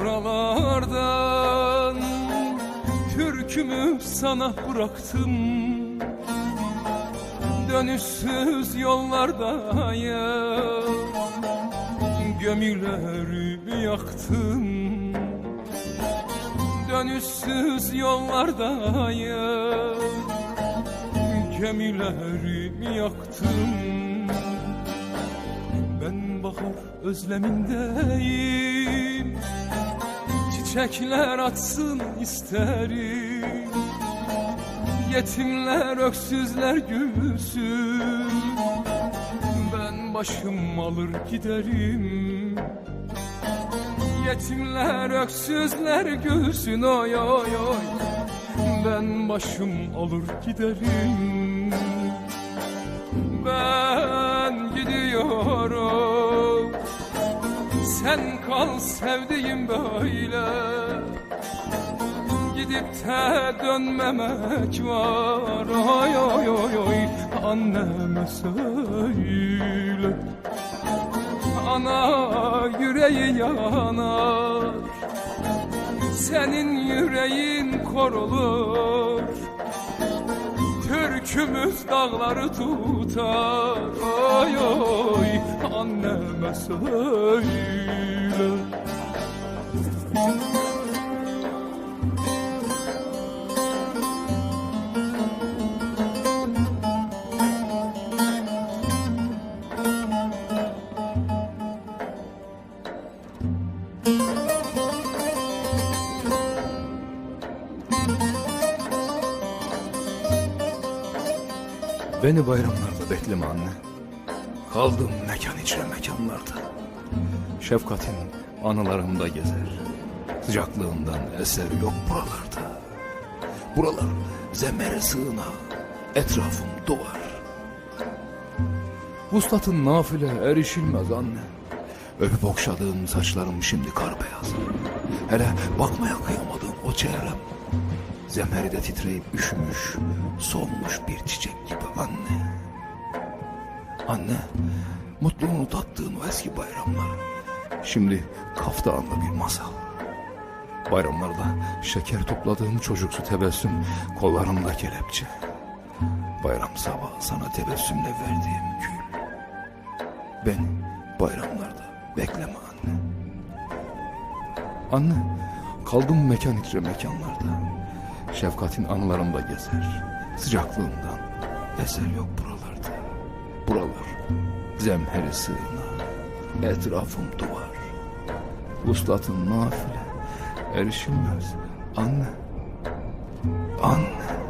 buralardan Türkümü sana bıraktım. Dönüşsüz yollardayım Gemilerimi yaktım. Dönüşsüz yollardayım Gemilerimi yaktım özlemindeyim. Çiçekler açsın isterim. Yetimler öksüzler gülsün. Ben başım alır giderim. Yetimler öksüzler gülsün. Oy oy oy. Ben başım alır giderim. Ben Sen kal sevdiğim böyle. Gidip de dönmemek var. Oy oy oy oy Anneme söyle. Ana yüreği yanar. Senin yüreğin korulur Türkümüz dağları tutar. Oy oy anneme söyle Beni bayramlarda bekleme anne. Kaldım mekan içre mekanlarda. Şefkatin anılarımda gezer. Sıcaklığından eser yok buralarda. Buralar zemere sığına, etrafım duvar. Vuslatın nafile erişilmez anne. Öpüp okşadığım saçlarım şimdi kar beyaz. Hele bakmaya kıyamadığım o çehrem. Zemheride titreyip üşümüş, solmuş bir çiçek gibi anne. Anne, mutluluğunu tattığın o eski bayramlar. Şimdi kaftanlı bir masal. Bayramlarda şeker topladığım çocuksu tebessüm, kollarımda kelepçe. Bayram sabahı sana tebessümle verdiğim gül. Beni bayramlarda bekleme anne. Anne, kaldım mekan içre mekanlarda. Şefkatin anılarımda gezer. Sıcaklığından eser yok buralarda. Buralar zemheri sığına. Etrafım duvar. Vuslatın nafile. Erişilmez. Anne. Anne.